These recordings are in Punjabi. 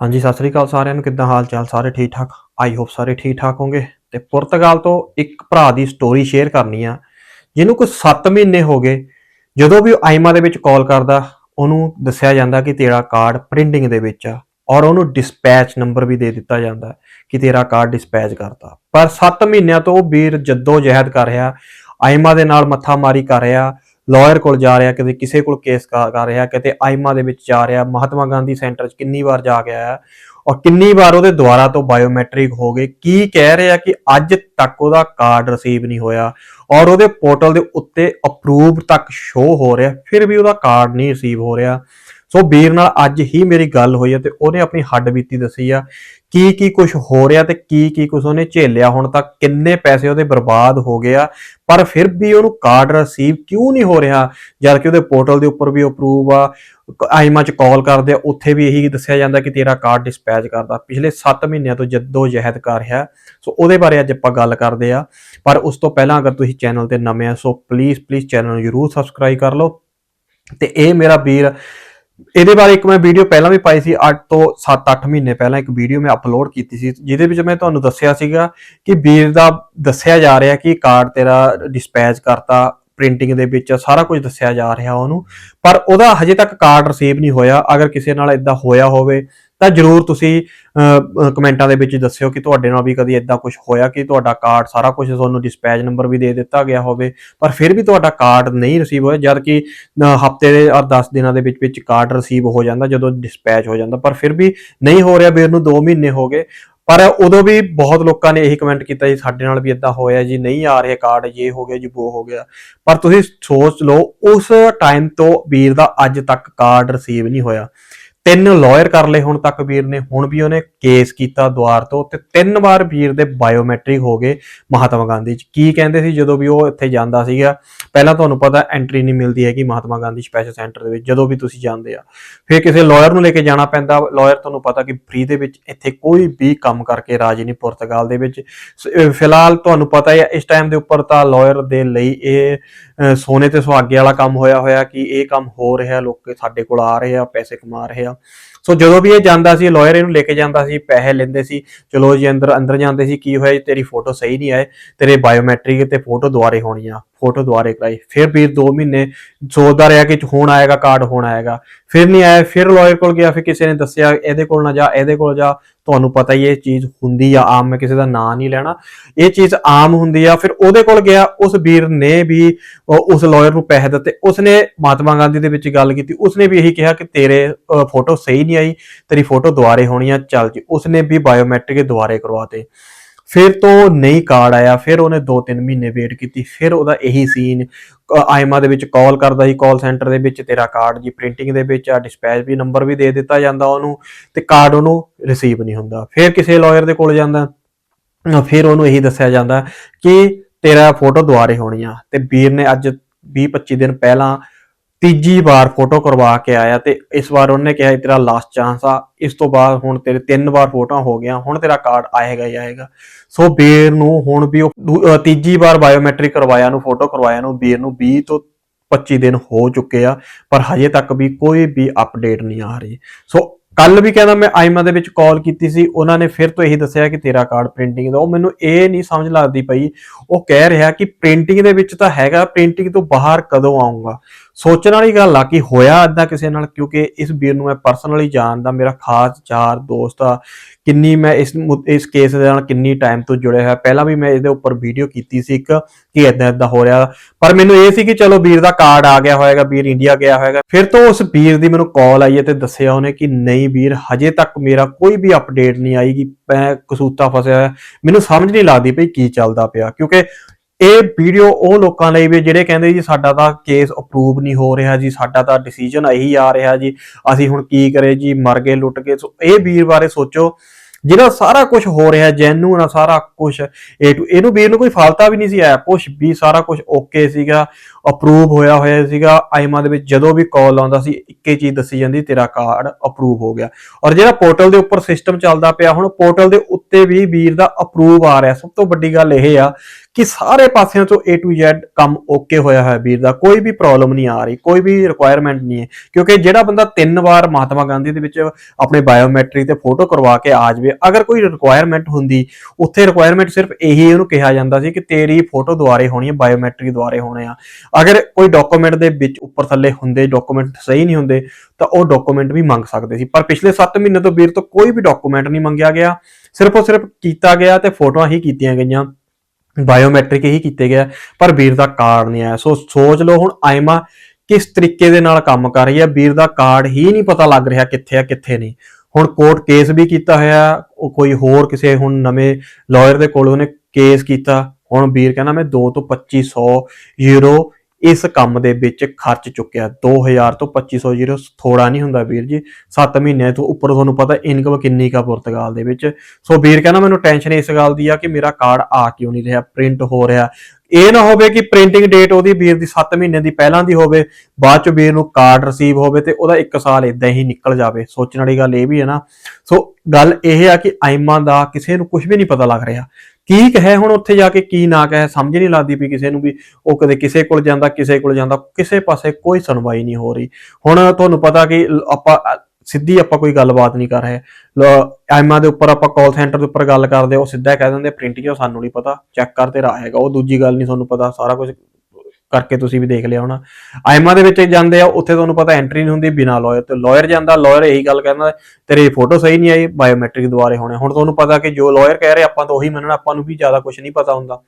ਹਾਂਜੀ, ਸਤਿ ਸ੍ਰੀ ਅਕਾਲ ਸਾਰਿਆਂ ਨੂੰ। ਕਿੱਦਾਂ ਹਾਲ ਚਾਲ? ਸਾਰੇ ਠੀਕ ਠਾਕ? ਆਈ ਹੋਪ ਸਾਰੇ ਠੀਕ ਠਾਕ ਹੋਵੋਗੇ। ਤੇ ਪੁਰਤਗਾਲ ਤੋਂ ਇੱਕ ਭਰਾ ਦੀ ਸਟੋਰੀ ਸ਼ੇਅਰ ਕਰਨੀ ਆ। ਜਿਹਨੂੰ ਕੋਈ 7 ਮਹੀਨੇ ਹੋ ਗਏ, ਜਦੋਂ ਵੀ ਉਹ ਆਈਮਾ ਦੇ ਵਿੱਚ ਕਾਲ ਕਰਦਾ, ਉਹਨੂੰ ਦੱਸਿਆ ਜਾਂਦਾ ਕਿ ਤੇਰਾ ਕਾਰਡ ਪ੍ਰਿੰਟਿੰਗ ਦੇ ਵਿੱਚ ਆ। ਔਰ ਉਹਨੂੰ ਡਿਸਪੈਚ ਨੰਬਰ ਵੀ ਦੇ ਦਿੱਤਾ ਜਾਂਦਾ ਕਿ ਤੇਰਾ ਕਾਰਡ ਡਿਸਪੈਚ ਕਰਤਾ। ਪਰ 7 ਮਹੀਨਿਆਂ ਤੋਂ ਉਹ ਵੀਰ ਜੱਦੋ ਜਹਿਦ ਕਰ ਰਿਹਾ, ਆਈਮਾ ਦੇ ਨਾਲ ਮੱਥਾ ਮਾਰੀ ਕਰ ਰਿਹਾ ਲਾਇਰ ਕੋਲ ਜਾ ਰਿਹਾ ਕਿਤੇ ਕਿਸੇ ਕੋਲ ਕੇਸ ਕਰ ਰਿਹਾ ਕਿਤੇ ਆਈਮਾ ਦੇ ਵਿੱਚ ਜਾ ਰਿਹਾ, ਮਹਾਤਮਾ ਗਾਂਧੀ ਸੈਂਟਰ 'ਚ ਕਿੰਨੀ ਵਾਰ ਜਾ ਕੇ ਆਇਆ ਔਰ ਕਿੰਨੀ ਵਾਰ ਉਹਦੇ ਦੁਆਰਾ ਤੋਂ ਬਾਇਓਮੈਟ੍ਰਿਕ ਹੋ ਗਏ, ਕੀ ਕਹਿ ਰਿਹਾ ਕਿ ਅੱਜ ਤੱਕ ਉਹਦਾ ਕਾਰਡ ਰਿਸੀਵ ਨਹੀਂ ਹੋਇਆ ਔਰ ਉਹਦੇ ਪੋਰਟਲ ਦੇ ਉੱਤੇ ਅਪਰੂਵ ਤੱਕ ਸ਼ੋ ਹੋ ਰਿਹਾ, ਫਿਰ ਵੀ ਉਹਦਾ ਕਾਰਡ ਨਹੀਂ ਰਿਸੀਵ ਹੋ ਰਿਹਾ। ਸੋ ਵੀਰ ਨਾਲ ਅੱਜ ਹੀ ਮੇਰੀ ਗੱਲ ਹੋਈ ਹੈ ਤੇ ਉਹਨੇ ਆਪਣੀ ਹੱਡ ਬੀਤੀ ਦੱਸੀ ਆ ਕੀ ਕੀ ਕੁਝ ਹੋ ਰਿਹਾ ਤੇ ਕੀ ਕੀ ਕੁਝ ਉਹਨੇ ਝੇਲਿਆ? ਹੁਣ ਤੱਕ ਕਿੰਨੇ ਪੈਸੇ ਉਹਦੇ ਬਰਬਾਦ ਹੋ ਗਏ ਆ, ਪਰ ਫਿਰ ਵੀ ਉਹਨੂੰ ਕਾਰਡ ਰਿਸੀਵ ਕਿਉਂ ਨਹੀਂ ਹੋ ਰਿਹਾ? ਜਦ ਕਿ ਉਹਦੇ ਪੋਰਟਲ ਦੇ ਉੱਪਰ ਵੀ ਅਪਰੂਵ ਆ ਆਈਮਾ ਚ ਕਾਲ ਕਰਦੇ ਆ, ਉੱਥੇ ਵੀ ਇਹੀ ਦੱਸਿਆ ਜਾਂਦਾ ਕਿ ਤੇਰਾ ਕਾਰਡ ਡਿਸਪੈਚ ਕਰਦਾ। ਪਿਛਲੇ 7 ਮਹੀਨਿਆਂ ਤੋਂ ਜੱਦੋ ਜਹਿਦ ਕਰ ਰਿਹਾ, ਸੋ ਉਹਦੇ ਬਾਰੇ ਅੱਜ ਆਪਾਂ ਗੱਲ ਕਰਦੇ ਆ। ਪਰ ਉਸ ਤੋਂ ਪਹਿਲਾਂ ਅਗਰ ਤੁਸੀਂ ਚੈਨਲ ਤੇ ਨਵੇਂ ਆ, ਸੋ ਪਲੀਜ਼ ਪਲੀਜ਼ ਚੈਨਲ ਨੂੰ ਜਰੂਰ ਸਬਸਕ੍ਰਾਈਬ ਕਰ ਲਓ। ਤੇ ਇਹ ਮੇਰਾ ਵੀਰ ਇਹਦੇ ਬਾਰੇ ਇੱਕ ਮੈਂ ਵੀਡੀਓ ਪਹਿਲਾਂ ਵੀ ਪਾਈ ਸੀ 8 ਤੋਂ 7-8 ਮਹੀਨੇ ਪਹਿਲਾਂ ਇੱਕ ਵੀਡੀਓ ਮੈਂ ਅਪਲੋਡ ਕੀਤੀ ਸੀ, ਜਿਹਦੇ ਵਿੱਚ ਮੈਂ ਤੁਹਾਨੂੰ ਦੱਸਿਆ ਸੀਗਾ ਕਿ ਵੀਰ ਦਾ ਦੱਸਿਆ ਜਾ ਰਿਹਾ ਕਿ ਕਾਰਡ ਤੇਰਾ ਡਿਸਪੈਚ ਕਰਤਾ ਪ੍ਰਿੰਟਿੰਗ ਦੇ ਵਿੱਚ ਸਾਰਾ ਕੁਝ ਦੱਸਿਆ ਜਾ ਰਿਹਾ ਉਹਨੂੰ, ਪਰ ਉਹਦਾ ਹਜੇ ਤੱਕ ਕਾਰਡ ਰਿਸੀਵ ਨਹੀਂ ਹੋਇਆ, ਅਗਰ ਕਿਸੇ ਨਾਲ ਇਦਾਂ ਹੋਇਆ ਹੋਵੇ ਤਾਂ ਜਰੂਰ ਤੁਸੀਂ ਕਮੈਂਟਾਂ ਦੇ ਵਿੱਚ ਦੱਸਿਓ ਕਿ ਤੁਹਾਡੇ ਨਾਲ ਵੀ ਕਦੀ ਇਦਾਂ ਕੁਝ ਹੋਇਆ ਕਿ ਤੁਹਾਡਾ ਕਾਰਡ ਸਾਰਾ ਕੁਝ ਤੁਹਾਨੂੰ ਡਿਸਪੈਚ ਨੰਬਰ ਵੀ ਦੇ ਦਿੱਤਾ ਗਿਆ ਹੋਵੇ, ਪਰ ਫਿਰ ਵੀ ਤੁਹਾਡਾ ਕਾਰਡ ਨਹੀਂ ਰਿਸੀਵ ਹੋਇਆ, ਜਦ ਕਿ ਹਫ਼ਤੇ ਦੇ ਔਰ 10 ਦਿਨਾਂ ਦੇ ਵਿੱਚ ਵਿੱਚ ਕਾਰਡ ਰਿਸੀਵ ਹੋ ਜਾਂਦਾ ਜਦੋਂ ਡਿਸਪੈਚ ਹੋ ਜਾਂਦਾ, ਪਰ ਫਿਰ ਵੀ ਨਹੀਂ ਹੋ ਰਿਹਾ ਵੀਰ ਨੂੰ 2 ਮਹੀਨੇ ਹੋ ਗਏ। ਪਰ ਉਦੋਂ ਵੀ ਬਹੁਤ ਲੋਕਾਂ ਨੇ ਇਹੀ ਕਮੈਂਟ ਕੀਤਾ ਜੀ, ਸਾਡੇ ਨਾਲ ਵੀ ਇਦਾਂ ਹੋਇਆ ਜੀ, ਨਹੀਂ ਆ ਰਹੇ ਕਾਰਡ ਇਹ ਹੋ ਗਿਆ ਜੀ, ਉਹ ਹੋ ਗਿਆ। ਪਰ ਤੁਸੀਂ ਸੋਚ ਲਓ, ਉਸ ਟਾਈਮ ਤੋਂ ਵੀਰ ਦਾ ਅੱਜ ਤੱਕ ਕਾਰਡ ਰਿਸੀਵ ਨਹੀਂ ਹੋਇਆ। ਤਿੰਨ ਲਾਇਰ ਕਰ ਲਏ ਹੁਣ ਤੱਕ ਵੀਰ ਨੇ, ਹੁਣ ਵੀ ਉਹਨੇ ਕੇਸ ਕੀਤਾ ਦੁਆਰ ਤੋਂ ਤੇ ਤਿੰਨ ਵਾਰ ਵੀਰ ਦੇ ਬਾਇਓਮੈਟ੍ਰਿਕ ਹੋ ਗਏ ਮਹਾਤਮਾ ਗਾਂਧੀ ਚ। ਕੀ ਕਹਿੰਦੇ ਸੀ ਜਦੋਂ ਵੀ ਉਹ ਇੱਥੇ ਜਾਂਦਾ ਸੀਗਾ? ਪਹਿਲਾਂ ਤੁਹਾਨੂੰ ਪਤਾ ਐਂਟਰੀ ਨਹੀਂ ਮਿਲਦੀ ਹੈਗੀ ਮਹਾਤਮਾ ਗਾਂਧੀ ਸਪੈਸ਼ਲ ਸੈਂਟਰ ਦੇ ਵਿੱਚ, ਜਦੋਂ ਵੀ ਤੁਸੀਂ ਜਾਂਦੇ ਆ। ਫਿਰ ਕਿਸੇ ਲਾਇਰ ਨੂੰ ਲੈ ਕੇ ਜਾਣਾ ਪੈਂਦਾ ਲਾਇਰ ਤੁਹਾਨੂੰ ਪਤਾ ਕਿ ਫ੍ਰੀ ਦੇ ਵਿੱਚ ਇੱਥੇ ਕੋਈ ਵੀ ਕੰਮ ਕਰਕੇ ਰਾਜੀ ਨਹੀਂ ਪੁਰਤਗਾਲ ਦੇ ਵਿੱਚ। ਫਿਲਹਾਲ ਤੁਹਾਨੂੰ ਪਤਾ ਹੈ ਇਸ ਟਾਈਮ ਦੇ ਉੱਪਰ ਤਾਂ ਲਾਇਰ ਦੇ ਲਈ ਇਹ ਸੋਨੇ ਤੇ ਸੁਹਾਗੇ ਵਾਲਾ ਕੰਮ ਹੋਇਆ ਹੋਇਆ ਕਿ ਇਹ ਕੰਮ ਹੋ ਰਿਹਾ, ਲੋਕ ਸਾਡੇ ਕੋਲ ਆ ਰਹੇ ਆ, ਪੈਸੇ ਕਮਾ ਰਹੇ ਆ। down. ਸੋ ਜਦੋਂ ਵੀ ਇਹ ਜਾਂਦਾ ਸੀ ਲਾਇਰ ਇਹਨੂੰ ਲੈ ਕੇ ਜਾਂਦਾ ਸੀ, ਪੈਸੇ ਲੈਂਦੇ ਸੀ, ਚਲੋ ਜੀ ਅੰਦਰ ਅੰਦਰ ਜਾਂਦੇ ਸੀ, ਕੀ ਹੋਇਆ ਜੀ, ਤੇਰੀ ਫੋਟੋ ਸਹੀ ਨਹੀਂ ਆਏ, ਤੇਰੇ ਬਾਇਓਮੈਟ੍ਰਿਕ ਤੇ ਫੋਟੋ ਦੁਆਰੇ ਹੋਣੀ ਆ ਫੋਟੋ ਦੁਆਰੇ ਕਰਾਈ, ਫਿਰ ਵੀਰ 2 ਮਹੀਨੇ ਸੋਚਦਾ ਰਿਹਾ ਕਿ ਹੁਣ ਆਏਗਾ ਕਾਰਡ ਹੁਣ ਆਏਗਾ, ਫਿਰ ਨਹੀਂ ਆਇਆ, ਫਿਰ ਲਾਇਰ ਕੋਲ ਗਿਆ, ਫਿਰ ਕਿਸੇ ਨੇ ਦੱਸਿਆ, ਇਹਦੇ ਕੋਲ ਨਾ ਜਾ, ਇਹਦੇ ਕੋਲ ਜਾ, ਤੁਹਾਨੂੰ ਪਤਾ ਹੀ ਇਹ ਚੀਜ਼ ਹੁੰਦੀ ਆ, ਆਮ ਮੈਂ ਕਿਸੇ ਦਾ ਨਾਂ ਨਹੀਂ ਲੈਣਾ, ਇਹ ਚੀਜ਼ ਆਮ ਹੁੰਦੀ ਆ, ਫਿਰ ਉਹਦੇ ਕੋਲ ਗਿਆ, ਉਸ ਵੀਰ ਨੇ ਵੀ ਉਸ ਲਾਇਰ ਨੂੰ ਪੈਸੇ ਦਿੱਤੇ, ਉਸਨੇ ਮਹਾਤਮਾ ਗਾਂਧੀ ਦੇ ਵਿੱਚ ਗੱਲ ਕੀਤੀ, ਉਸਨੇ ਵੀ ਇਹੀ ਕਿਹਾ ਕਿ ਤੇਰੇ ਫੋਟੋ ਸਹੀ ਨਹੀਂ ਆਈ, ਤੇਰੀ ਫੋਟੋ ਦੁਬਾਰੇ ਹੋਣੀ ਆ, ਚੱਲ ਜੀ। ਉਸਨੇ ਵੀ ਬਾਇਓਮੈਟ੍ਰਿਕ ਦੁਬਾਰੇ ਕਰਵਾਤੇ। ਫਿਰ ਤੋਂ ਨਹੀਂ ਕਾਰਡ ਆਇਆ, ਫਿਰ ਉਹਨੇ 2-3 ਮਹੀਨੇ ਵੇਟ ਕੀਤੀ, ਫਿਰ ਉਹਦਾ ਇਹੀ ਸੀਨ ਆਈਮਾ ਦੇ ਵਿੱਚ ਕਾਲ ਕਰਦਾ ਸੀ ਕਾਲ ਸੈਂਟਰ ਦੇ ਵਿੱਚ, ਤੇਰਾ ਕਾਰਡ ਜੀ ਪ੍ਰਿੰਟਿੰਗ ਦੇ ਵਿੱਚ, ਆ ਡਿਸਪੈਚ ਵੀ ਨੰਬਰ ਵੀ ਦੇ ਦਿੱਤਾ ਜਾਂਦਾ ਉਹਨੂੰ, ਤੇ ਕਾਰਡ ਉਹਨੂੰ ਰਿਸੀਵ ਨਹੀਂ ਹੁੰਦਾ। ਫਿਰ ਕਿਸੇ ਲਾਇਰ ਦੇ ਕੋਲ ਜਾਂਦਾ ਫਿਰ ਉਹਨੂੰ ਇਹੀ ਦੱਸਿਆ ਜਾਂਦਾ ਕਿ ਤੇਰਾ ਫੋਟੋ ਦੁਆਰੇ ਹੋਣੀ ਆ, ਤੇ ਵੀਰ ਨੇ ਅੱਜ 20-25 ਦਿਨ ਪਹਿਲਾਂ ਤੀਜੀ ਵਾਰ ਫੋਟੋ ਕਰਵਾ ਕੇ ਆਇਆ ਤੇ ਇਸ ਵਾਰ ਉਹਨੇ ਕਿਹਾ ਤੇਰਾ ਲਾਸਟ ਚਾਂਸ ਆ। ਇਸ ਤੋਂ ਬਾਅਦ ਹੁਣ ਤੇਰੇ ਤਿੰਨ ਵਾਰ ਫੋਟੋਆਂ ਹੋ ਗਿਆ ਹੁਣ ਤੇਰਾ ਕਾਰਡ ਆਏਗਾ ਹੀ ਆਏਗਾ। ਸੋ ਬੀਰ ਨੂੰ ਹੁਣ ਵੀ ਉਹ ਤੀਜੀ ਵਾਰ ਬਾਇਓਮੈਟ੍ਰਿਕ ਕਰਵਾਇਆ ਨੂੰ ਫੋਟੋ ਕਰਵਾਇਆ ਨੂੰ, ਬੀਰ ਨੂੰ 20 ਤੋਂ 25 ਦਿਨ ਹੋ ਚੁੱਕੇ ਆ, ਪਰ ਹਜੇ ਤੱਕ ਵੀ ਕੋਈ ਵੀ ਅਪਡੇਟ ਨਹੀਂ ਆ ਰਹੀ। ਸੋ ਕੱਲ ਵੀ ਕਹਿੰਦਾ ਮੈਂ ਆਈਮਾ ਦੇ ਵਿੱਚ ਕਾਲ ਕੀਤੀ ਸੀ, ਉਹਨਾਂ ਨੇ ਫਿਰ ਤੋਂ ਇਹੀ ਦੱਸਿਆ ਕਿ ਤੇਰਾ ਕਾਰਡ ਪ੍ਰਿੰਟਿੰਗ ਦਾ। ਉਹ ਮੈਨੂੰ ਇਹ ਨਹੀਂ ਸਮਝ ਲੱਗਦੀ ਪਈ। ਉਹ ਕਹਿ ਰਿਹਾ ਕਿ ਪ੍ਰਿੰਟਿੰਗ ਦੇ ਵਿੱਚ ਤਾਂ ਹੈਗਾ ਪ੍ਰਿੰਟਿੰਗ ਤੋਂ ਬਾਹਰ ਕਦੋਂ ਆਉਂਗਾ ਸੋਚਣ ਵਾਲੀ ਗੱਲ ਆ ਕਿ ਹੋਇਆ ਅੱਦਾ ਕਿਸੇ ਨਾਲ? ਕਿਉਂਕਿ ਇਸ ਵੀਰ ਨੂੰ ਮੈਂ ਪਰਸਨਲੀ ਜਾਣਦਾ, ਮੇਰਾ ਖਾਸ ਯਾਰ ਦੋਸਤ ਆ। ਕਿੰਨੀ ਮੈਂ ਇਸ ਇਸ ਕੇਸ ਦੇ ਨਾਲ ਕਿੰਨੀ ਟਾਈਮ ਤੋਂ ਜੁੜਿਆ ਹੋਇਆ। ਪਹਿਲਾਂ ਵੀ ਮੈਂ ਇਹਦੇ ਉੱਪਰ ਵੀਡੀਓ ਕੀਤੀ ਸੀ ਇੱਕ, ਕਿ ਇਦਾਂ ਇਦਾਂ ਹੋ ਰਿਹਾ। ਪਰ ਮੈਨੂੰ ਇਹ ਸੀ ਕਿ ਚਲੋ ਵੀਰ ਦਾ ਕਾਰਡ ਆ ਗਿਆ ਹੋਵੇਗਾ ਵੀਰ ਇੰਡੀਆ ਗਿਆ ਹੋਏਗਾ। ਫਿਰ ਤੋਂ ਉਸ ਵੀਰ ਦੀ ਮੈਨੂੰ ਕਾਲ ਆਈ ਹੈ ਤੇ ਦੱਸਿਆ ਉਹਨੇ ਕਿ ਨਹੀਂ ਵੀਰ, ਹਜੇ ਤੱਕ ਮੇਰਾ ਕੋਈ ਵੀ ਅਪਡੇਟ ਨਹੀਂ ਆਈ ਕਿ ਮੈਂ ਕਸੂਤਾ ਫਸਿਆ ਹੋਇਆ। ਮੈਨੂੰ ਸਮਝ ਨਹੀਂ ਲੱਗਦੀ ਪਈ ਕੀ ਚੱਲਦਾ ਪਿਆ। ਕਿਉਂਕਿ ਇਹ ਵੀਡੀਓ ਉਹ ਲੋਕਾਂ ਲਈ ਵੀ ਜਿਹੜੇ ਕਹਿੰਦੇ ਜੀ ਸਾਡਾ ਤਾਂ ਕੇਸ ਅਪਰੂਵ ਨਹੀਂ ਹੋ ਰਿਹਾ ਜੀ, ਸਾਡਾ ਤਾਂ ਡਿਸੀਜਨ ਇਹੀ ਆ ਰਿਹਾ ਜੀ, ਅਸੀਂ ਹੁਣ ਕੀ ਕਰੇ ਜੀ, ਮਰ ਗਏ, ਲੁੱਟ ਗਏ। ਸੋ ਇਹ ਵੀਰ ਬਾਰੇ ਸੋਚੋ। ਜਿਹੜਾ ਸਾਰਾ ਕੁਝ ਹੋ ਰਿਹਾ ਜੈਨੂਨ ਆ, ਸਾਰਾ ਕੁਝ ਏ ਟੂ ਇਹਨੂੰ ਵੀਰ ਨੂੰ ਕੋਈ ਫਾਲਤਾ ਵੀ ਨਹੀਂ ਸੀ ਆਇਆ। ਕੁਝ ਵੀ ਸਾਰਾ ਕੁਝ ਓਕੇ ਸੀਗਾ ਅਪਰੂਵ ਹੋਇਆ ਹੋਇਆ ਸੀਗਾ। ਆਈਮਾ ਦੇ ਵਿੱਚ ਜਦੋਂ ਵੀ ਕਾਲ ਆਉਂਦਾ ਸੀ, ਇੱਕੇ ਚੀਜ਼ ਦੱਸੀ ਜਾਂਦੀ, ਤੇਰਾ ਕਾਰਡ ਅਪਰੂਵ ਹੋ ਗਿਆ। ਔਰ ਜਿਹੜਾ ਪੋਰਟਲ ਦੇ ਉੱਪਰ ਸਿਸਟਮ ਚੱਲਦਾ ਪਿਆ, ਹੁਣ ਪੋਰਟਲ ਦੇ ਉੱਤੇ ਵੀ ਵੀਰ ਦਾ ਅਪਰੂਵ ਆ ਰਿਹਾ। ਸਭ ਤੋਂ ਵੱਡੀ ਗੱਲ ਇਹ ਆ ਕਿ ਸਾਰੇ ਪਾਸਿਆਂ ਤੋਂ A to Z ਕੰਮ ਓਕੇ ਹੋਇਆ ਹੋਇਆ ਵੀਰ ਦਾ। ਕੋਈ ਵੀ ਪ੍ਰੋਬਲਮ ਨਹੀਂ ਆ ਰਹੀ, ਕੋਈ ਵੀ ਰਿਕੁਆਇਰਮੈਂਟ ਨਹੀਂ ਹੈ। ਕਿਉਂਕਿ ਜਿਹੜਾ ਬੰਦਾ ਤਿੰਨ ਵਾਰ ਮਹਾਤਮਾ ਗਾਂਧੀ ਦੇ ਵਿੱਚ ਆਪਣੇ ਬਾਇਓਮੈਟ੍ਰਿਕ ਤੇ ਫੋਟੋ ਕਰਵਾ ਕੇ ਆ ਜਾਵੇ ਅਗਰ ਕੋਈ ਰਿਕੁਆਇਰਮੈਂਟ ਹੁੰਦੀ, ਉੱਥੇ ਰਿਕੁਆਇਰਮੈਂਟ ਸਿਰਫ ਇਹੀ ਉਹਨੂੰ ਕਿਹਾ ਜਾਂਦਾ ਸੀ ਕਿ ਤੇਰੀ ਫੋਟੋ ਦੁਆਰੇ ਹੋਣੀ ਹੈ ਬਾਇਓਮੈਟ੍ਰਿਕ ਦੁਆਰੇ ਹੋਣੇ ਆ। ਅਗਰ ਕੋਈ ਡਾਕੂਮੈਂਟ ਦੇ ਵਿੱਚ ਉੱਪਰ ਥੱਲੇ ਹੁੰਦੇ ਡਾਕੂਮੈਂਟ ਸਹੀ ਨਹੀਂ ਹੁੰਦੇ, ਤਾਂ ਉਹ ਡਾਕੂਮੈਂਟ ਵੀ ਮੰਗ ਸਕਦੇ ਸੀ। ਪਰ ਪਿਛਲੇ 7 ਮਹੀਨੇ ਤੋਂ ਵੀਰ ਤੋਂ ਕੋਈ ਵੀ ਡਾਕੂਮੈਂਟ ਨਹੀਂ ਮੰਗਿਆ ਗਿਆ। ਸਿਰਫ ਉਹ ਸਿਰਫ ਕੀਤਾ ਗਿਆ ਤੇ ਫੋਟੋਆਂ ਹੀ ਕੀਤੀਆਂ ਗਈਆਂ। ਬਾਇਓਮੈਟ੍ਰਿਕ ਹੀ ਕੀਤੇ ਗਿਆ। ਪਰ ਵੀਰ ਦਾ ਕਾਰਡ ਨਹੀਂ ਆਇਆ। ਸੋ ਸੋਚ ਲਓ ਹੁਣ ਆਇਮਾ ਕਿਸ ਤਰੀਕੇ ਦੇ ਨਾਲ ਕੰਮ ਕਰ ਰਹੀ ਹੈ। ਵੀਰ ਦਾ ਕਾਰਡ ਹੀ ਨਹੀਂ ਪਤਾ ਲੱਗ ਰਿਹਾ ਕਿੱਥੇ ਆ, ਕਿੱਥੇ ਨਹੀਂ। ਹੁਣ ਕੋਰਟ ਕੇਸ ਵੀ ਕੀਤਾ ਹੋਇਆ, ਉਹ ਕੋਈ ਹੋਰ ਕਿਸੇ ਹੁਣ ਨਵੇਂ ਲਾਇਰ ਦੇ ਕੋਲ ਉਹਨੇ ਕੇਸ ਕੀਤਾ, ਹੁਣ ਵੀਰ ਕਹਿੰਦਾ ਮੈਂ 2 ਤੋਂ 2500 ਯੂਰੋ ਇਸ ਕੰਮ ਦੇ ਵਿੱਚ ਖਰਚ ਚੁੱਕਿਆ। 2000 ਤੋਂ 2500 ਯੂਰੋ ਥੋੜਾ ਨਹੀਂ ਹੁੰਦਾ ਵੀਰ ਜੀ। 7 ਮਹੀਨੇ ਤੋਂ ਉੱਪਰ ਤੁਹਾਨੂੰ ਪਤਾ ਇਨਕਮ ਕਿੰਨੀ ਕਾ ਪੁਰਤਗਾਲ ਦੇ ਵਿੱਚ। ਸੋ ਵੀਰ ਕਹਿੰਦਾ ਮੈਨੂੰ ਟੈਨਸ਼ਨ ਇਸ ਗੱਲ ਦੀ ਆ ਕਿ ਮੇਰਾ ਕਾਰਡ ਆ ਕਿਉਂ ਨਹੀਂ ਰਿਹਾ ਪ੍ਰਿੰਟ ਹੋ ਰਿਹਾ। ਇਹ ਨਾ ਹੋਵੇ ਕਿ ਪ੍ਰਿੰਟਿੰਗ ਡੇਟ ਉਹਦੀ ਵੀਰ ਦੀ 7 ਮਹੀਨੇ ਦੀ ਪਹਿਲਾਂ ਦੀ ਹੋਵੇ, ਬਾਅਦ ਚ ਵੀਰ ਨੂੰ ਕਾਰਡ ਰਿਸੀਵ ਹੋਵੇ ਤੇ ਉਹਦਾ 1 ਸਾਲ ਇਦਾਂ ਹੀ ਨਿਕਲ ਜਾਵੇ। ਸੋਚਣ ਵਾਲੀ ਗੱਲ ਇਹ ਵੀ ਹੈ ਨਾ। ਸੋ ਗੱਲ ਇਹ ਆ ਕਿ ਆਇਮਾ ਦਾ ਕਿਸੇ ਨੂੰ ਕੁਝ ਵੀ ਨਹੀਂ ਪਤਾ ਲੱਗ ਰਿਹਾ। ਕੀ ਕਹੇ ਹੁਣ ਉੱਥੇ ਜਾ ਕੇ, ਕੀ ਨਾ ਕਹੇ, ਸਮਝ ਨਹੀਂ ਲੱਗਦੀ ਵੀ ਕਿਸੇ ਨੂੰ ਵੀ ਉਹ ਕਦੇ ਕਿਸੇ ਕੋਲ ਜਾਂਦਾ, ਕਿਸੇ ਕੋਲ ਜਾਂਦਾ, ਕਿਸੇ ਪਾਸੇ ਕੋਈ ਸੁਣਵਾਈ ਨਹੀਂ ਹੋ ਰਹੀ। ਹੁਣ ਤੁਹਾਨੂੰ ਪਤਾ ਕਿ ਆਪਾਂ ਸਿੱਧੀ ਆਪਾਂ ਕੋਈ ਗੱਲਬਾਤ ਨਹੀਂ ਕਰ ਰਹੇ। ਐਮਾ ਦੇ ਉੱਪਰ ਆਪਾਂ ਕਾਲ ਸੈਂਟਰ ਦੇ ਉੱਪਰ ਗੱਲ ਕਰਦੇ, ਉਹ ਸਿੱਧਾ ਕਹਿ ਦਿੰਦੇ ਪ੍ਰਿੰਟ ਕਿਉਂ ਸਾਨੂੰ ਨਹੀਂ ਪਤਾ ਚੈੱਕ ਕਰਦੇ ਤੇਰਾ ਹੈਗਾ, ਉਹ ਦੂਜੀ ਗੱਲ ਨਹੀਂ ਤੁਹਾਨੂੰ ਪਤਾ, ਸਾਰਾ ਕੁਝ ਕਰਕੇ ਤੁਸੀਂ ਵੀ ਦੇਖ ਲਿਆ ਹੋਣਾ। ਆਇਮਾ ਦੇ ਵਿੱਚ ਜਾਂਦੇ ਆ, ਉੱਥੇ ਤੁਹਾਨੂੰ ਪਤਾ ਐਂਟਰੀ ਨਹੀਂ ਹੁੰਦੀ ਬਿਨਾ ਲਾਇਰ ਤੇ। ਲਾਇਰ ਜਾਂਦਾ ਲਾਇਰ ਇਹੀ ਗੱਲ ਕਹਿੰਦਾ, ਤੇਰੇ ਫੋਟੋ ਸਹੀ ਨਹੀਂ ਆਈ ਬਾਇਓਮੈਟ੍ਰਿਕ ਦੁਆਰੇ ਹੋਣੇ। ਹੁਣ ਤੁਹਾਨੂੰ ਪਤਾ ਕਿ ਜੋ ਲਾਇਰ ਕਹਿ ਰਿਹਾ, ਆਪਾਂ ਤਾਂ ਉਹੀ ਮੰਨਣਾ, ਆਪਾਂ ਨੂੰ ਵੀ ਜ਼ਿਆਦਾ ਕੁਝ ਨਹੀਂ ਪਤਾ ਹੁੰਦਾ।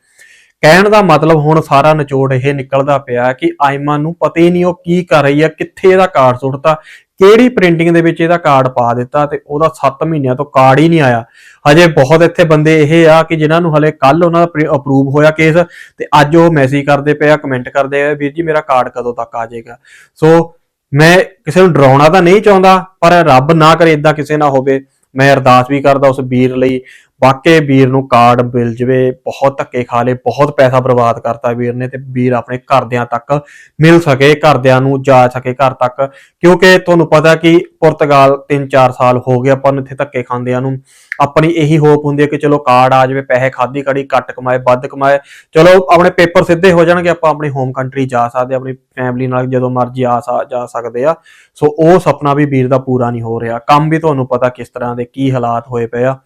ਕਹਿਣ ਦਾ ਮਤਲਬ ਹੁਣ ਸਾਰਾ ਨਿਚੋੜ ਇਹ ਨਿਕਲਦਾ ਪਿਆ ਕਿ ਆਇਮਾ ਨੂੰ ਪਤਾ ਹੀ ਨਹੀਂ ਉਹ ਕੀ ਕਰ ਰਹੀ ਆ, ਕਿੱਥੇ ਇਹਦਾ ਕਾਰਡ ਸੁੱਟਤਾ ਕਿਹੜੀ ਪ੍ਰਿੰਟਿੰਗ ਦੇ ਵਿੱਚ ਇਹਦਾ ਕਾਰਡ ਪਾ ਦਿੱਤਾ ਤੇ ਉਹਦਾ 7 ਮਹੀਨਿਆਂ ਤੋਂ ਕਾਰਡ ਹੀ ਨਹੀਂ ਆਇਆ। ਹਜੇ ਬਹੁਤ ਇੱਥੇ ਬੰਦੇ ਇਹ ਆ ਕਿ ਜਿਨ੍ਹਾਂ ਨੂੰ ਹਲੇ ਕੱਲ ਉਹਨਾਂ ਦਾ ਅਪਰੂਵ ਹੋਇਆ ਕੇਸ ਤੇ ਅੱਜ ਉਹ ਮੈਸੇਜ ਕਰਦੇ ਪਏ ਆ ਕਮੈਂਟ ਕਰਦੇ ਆ, ਵੀਰ ਜੀ, ਮੇਰਾ ਕਾਰਡ ਕਦੋਂ ਤੱਕ ਆ ਜਾਏਗਾ? ਸੋ ਮੈਂ ਕਿਸੇ ਨੂੰ ਡਰਾਉਣਾ ਤਾਂ ਨਹੀਂ ਚਾਹੁੰਦਾ, ਪਰ ਰੱਬ ਨਾ ਕਰੇ ਇਦਾਂ ਕਿਸੇ ਨਾਲ ਹੋਵੇ। ਮੈਂ ਅਰਦਾਸ ਵੀ ਕਰਦਾ ਉਸ ਵੀਰ ਲਈ ਵਾਕਈ ਵੀਰ ਨੂੰ ਕਾਰਡ ਮਿਲ ਜਵੇ, ਬਹੁਤ ਧੱਕੇ ਖਾ ਲਏ, ਬਹੁਤ ਪੈਸਾ ਬਰਬਾਦ ਕਰਤਾ ਵੀਰ ਨੇ ਤੇ ਵੀਰ ਆਪਣੇ ਘਰਦਿਆਂ ਤੱਕ ਮਿਲ ਸਕੇ, ਘਰਦਿਆਂ ਨੂੰ ਜਾ ਸਕੇ ਘਰ ਤੱਕ। ਕਿਉਂਕਿ ਤੁਹਾਨੂੰ ਪਤਾ ਕਿ ਪੁਰਤਗਾਲ 3-4 ਸਾਲ ਹੋ ਗਏ ਆਪਾਂ ਨੂੰ ਇੱਥੇ ਧੱਕੇ ਖਾਂਦਿਆਂ ਨੂੰ। ਆਪਣੀ ਇਹੀ ਹੋਪ ਹੁੰਦੀ ਹੈ ਕਿ ਚਲੋ ਕਾਰਡ ਆ ਜਾਵੇ, ਪੈਸੇ ਖਾਦੀ ਕੜੀ, ਘੱਟ ਕਮਾਏ, ਵੱਧ ਕਮਾਏ। ਚਲੋ ਆਪਣੇ ਪੇਪਰ ਸਿੱਧੇ ਹੋ ਜਾਣਗੇ, ਆਪਾਂ ਆਪਣੀ ਹੋਮ ਕੰਟਰੀ ਜਾ ਸਕਦੇ ਆਪਣੀ ਫੈਮਿਲੀ ਨਾਲ ਜਦੋਂ ਮਰਜ਼ੀ ਆ ਸਾ- ਜਾ ਸਕਦੇ ਆ ਸੋ ਉਹ ਸੁਪਨਾ ਵੀ ਵੀਰ ਦਾ ਪੂਰਾ ਨਹੀਂ ਹੋ ਰਿਹਾ। ਕੰਮ ਵੀ ਤੁਹਾਨੂੰ ਪਤਾ ਕਿਸ ਤਰ੍ਹਾਂ ਦੇ, ਕੀ ਹਾਲਾਤ ਹੋਏ ਪਏ ਆ।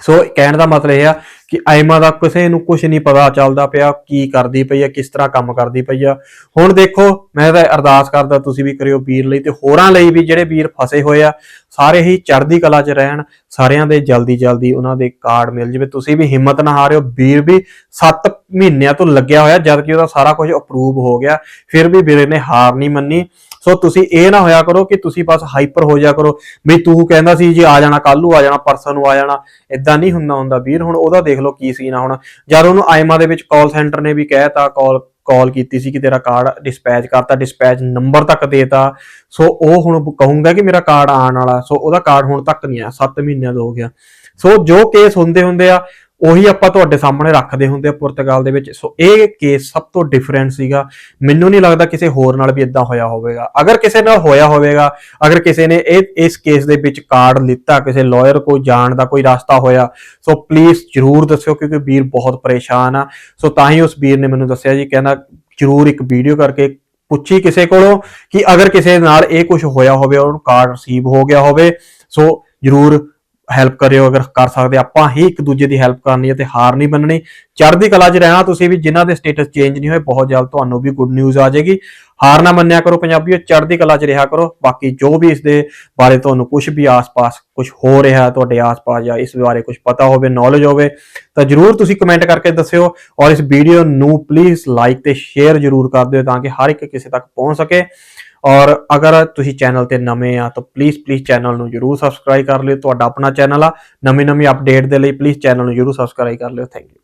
ਸੋ ਕਹਿਣ ਦਾ ਮਤਲਬ ਇਹ ਆ ਕਿ ਆਇਮਾ ਦਾ ਕਿਸੇ ਨੂੰ ਕੁਝ ਨਹੀਂ ਪਤਾ ਚੱਲਦਾ ਪਿਆ ਕੀ ਕਰਦੀ ਪਈ ਆ, ਕਿਸ ਤਰ੍ਹਾਂ ਕੰਮ ਕਰਦੀ ਪਈ ਆ। ਹੁਣ ਦੇਖੋ, ਮੈਂ ਤਾਂ ਅਰਦਾਸ ਕਰਦਾ ਤੁਸੀਂ ਵੀ ਕਰਿਓ ਵੀਰ ਲਈ ਤੇ ਹੋਰਾਂ ਲਈ ਵੀ ਜਿਹੜੇ ਵੀਰ ਫਸੇ ਹੋਏ ਆ, ਸਾਰੇ ਹੀ ਚੜ੍ਹਦੀ ਕਲਾ 'ਚ ਰਹਿਣ, ਸਾਰਿਆਂ ਦੇ ਜਲਦੀ ਜਲਦੀ ਉਹਨਾਂ ਦੇ ਕਾਰਡ ਮਿਲ ਜਵੇ। ਤੁਸੀਂ ਵੀ ਹਿੰਮਤ ਨਾ ਹਾਰਿਓ, ਵੀਰ ਵੀ 7 ਮਹੀਨਿਆਂ ਤੋਂ ਲੱਗਿਆ ਹੋਇਆ ਜਦ ਕਿ ਉਹਦਾ ਸਾਰਾ ਕੁਝ ਅਪਰੂਵ ਹੋ ਗਿਆ, ਫਿਰ ਵੀ ਵੀਰੇ ਨੇ ਹਾਰ ਨਹੀਂ ਮੰਨੀ। ਸੋ ਤੁਸੀਂ ਇਹ ਨਾ ਹੋਇਆ ਕਰੋ ਕਿ ਤੁਸੀਂ ਬਸ ਹਾਈਪਰ ਹੋ ਜਾ ਕਰੋ। ਵੀ ਤੂੰ ਕਹਿੰਦਾ ਸੀ ਜੀ ਆ ਜਾਣਾ ਕੱਲ ਨੂੰ, ਆ ਜਾਣਾ ਪਰਸੋਂ ਨੂੰ, ਆ ਜਾਣਾ। ਇਦਾਂ ਨਹੀਂ ਹੁੰਦਾ ਹੁੰਦਾ ਵੀਰ, ਹੁਣ ਉਹਦਾ ਦੇਖ ਲਓ ਕੀ ਸੀਨ ਆ ਹੁਣ। ਜਦ ਉਹਨੂੰ ਆਇਮਾ ਦੇ ਵਿੱਚ ਕਾਲ ਸੈਂਟਰ ਨੇ ਵੀ ਕਹਿਤਾ ਕਾਲ ਕਾਲ ਕੀਤੀ ਸੀ ਕਿ ਤੇਰਾ ਕਾਰਡ ਡਿਸਪੈਚ ਕਰਤਾ ਡਿਸਪੈਚ ਨੰਬਰ ਤੱਕ ਦੇਤਾ। ਸੋ ਉਹ ਹੁਣ ਕਹੂੰਗਾ ਕਿ ਮੇਰਾ ਕਾਰਡ ਆਉਣ ਵਾਲਾ, ਸੋ ਉਹਦਾ ਕਾਰਡ ਹੁਣ ਤੱਕ ਨਹੀਂ ਆਇਆ 7 ਮਹੀਨਿਆਂ ਦਾ ਹੋ ਗਿਆ। ਸੋ ਜੋ ਕੇਸ ਹੁੰਦੇ ਹੁੰਦੇ ਆ ਉਹੀ ਆਪਾਂ ਤੁਹਾਡੇ ਸਾਹਮਣੇ ਰੱਖਦੇ ਹੁੰਦੇ ਆ ਪੁਰਤਗਾਲ ਦੇ ਵਿੱਚ। ਸੋ ਇਹ ਕੇਸ ਸਭ ਤੋਂ ਡਿਫਰੈਂਟ ਸੀਗਾ। ਮੈਨੂੰ ਨਹੀਂ ਲੱਗਦਾ ਕਿਸੇ ਹੋਰ ਨਾਲ ਵੀ ਇਦਾਂ ਹੋਇਆ ਹੋਵੇਗਾ। ਅਗਰ ਕਿਸੇ ਨਾਲ ਹੋਇਆ ਹੋਵੇਗਾ, ਅਗਰ ਕਿਸੇ ਨੇ ਇਹ, ਇਸ ਕੇਸ ਦੇ ਵਿੱਚ ਕਾਰਡ ਲਿੱਤਾ, ਕਿਸੇ ਲਾਇਰ ਕੋ ਜਾਣ ਦਾ ਕੋਈ ਰਸਤਾ ਹੋਇਆ ਸੋ ਪਲੀਜ਼ ਜਰੂਰ ਦੱਸਿਓ ਕਿਉਂਕਿ ਵੀਰ ਬਹੁਤ ਪਰੇਸ਼ਾਨ ਆ। ਸੋ ਤਾਂ ਹੀ ਉਸ ਵੀਰ ਨੇ ਮੈਨੂੰ ਦੱਸਿਆ ਜੀ, ਕਹਿੰਦਾ ਜਰੂਰ ਇੱਕ ਵੀਡੀਓ ਕਰਕੇ ਪੁੱਛੀ ਕਿਸੇ ਕੋਲੋਂ ਕਿ ਅਗਰ ਕਿਸੇ ਨਾਲ ਇਹ ਕੁਝ ਹੋਇਆ ਹੋਵੇ, ਉਹਨੂੰ ਕਾਰਡ ਰਿਸੀਵ ਹੋ ਗਿਆ ਹੋਵੇ ਸੋ ਜਰੂਰ ਹੈਲਪ ਕਰਿਓ, ਅਗਰ ਕਰ ਸਕਦੇ, ਆਪਾਂ ਹੀ ਇੱਕ ਦੂਜੇ ਦੀ ਹੈਲਪ ਕਰਨੀ ਹੈ ਤੇ ਹਾਰ ਨਹੀਂ ਮੰਨਣੀ। ਚੜ੍ਹਦੀ ਕਲਾ 'ਚ ਰਹਿਣਾ ਤੁਸੀਂ ਵੀ, ਜਿਨ੍ਹਾਂ ਦੇ ਸਟੇਟਸ ਚੇਂਜ ਨਹੀਂ ਹੋਏ, ਬਹੁਤ ਜਲਦ ਤੁਹਾਨੂੰ ਵੀ ਗੁੱਡ ਨਿਊਜ਼ ਆ ਜਾਏਗੀ। ਹਾਰ ਨਾ ਮੰਨਿਆ ਕਰੋ ਪੰਜਾਬੀਓ, ਚੜ੍ਹਦੀ ਕਲਾ 'ਚ ਰਿਹਾ ਕਰੋ। ਬਾਕੀ ਜੋ ਵੀ ਇਸ ਦੇ ਬਾਰੇ ਤੁਹਾਨੂੰ ਕੁਝ ਵੀ ਆਸ-ਪਾਸ ਕੁਝ ਹੋ ਰਿਹਾ ਤੁਹਾਡੇ ਆਸ-ਪਾਸ ਜਾਂ ਇਸ ਬਾਰੇ ਕੁਝ ਪਤਾ ਹੋਵੇ ਨੌਲੇਜ ਹੋਵੇ, ਤਾਂ ਜਰੂਰ ਤੁਸੀਂ ਕਮੈਂਟ ਕਰਕੇ ਦੱਸਿਓ। ਔਰ ਇਸ ਵੀਡੀਓ ਨੂੰ ਪਲੀਜ਼ ਲਾਈਕ ਤੇ ਸ਼ੇਅਰ ਜਰੂਰ ਕਰ ਦਿਓ, ਤਾਂ ਕਿ ਹਰ ਇੱਕ ਕਿਸੇ ਤੱਕ ਪਹੁੰਚ ਸਕੇ। ਔਰ ਅਗਰ ਤੁਸੀਂ ਚੈਨਲ ਤੇ ਨਵੇਂ ਆ, ਤਾਂ ਪਲੀਜ਼ ਪਲੀਜ਼ ਚੈਨਲ ਨੂੰ ਜਰੂਰ ਸਬਸਕ੍ਰਾਈਬ ਕਰ ਲਿਓ। ਤੁਹਾਡਾ ਆਪਣਾ ਚੈਨਲ ਆ। ਨਵੀਂ ਨਵੀਂ ਅਪਡੇਟ ਦੇ ਲਈ ਪਲੀਜ਼ ਚੈਨਲ ਨੂੰ ਜਰੂਰ ਸਬਸਕ੍ਰਾਈਬ ਕਰ ਲਿਓ। Thank you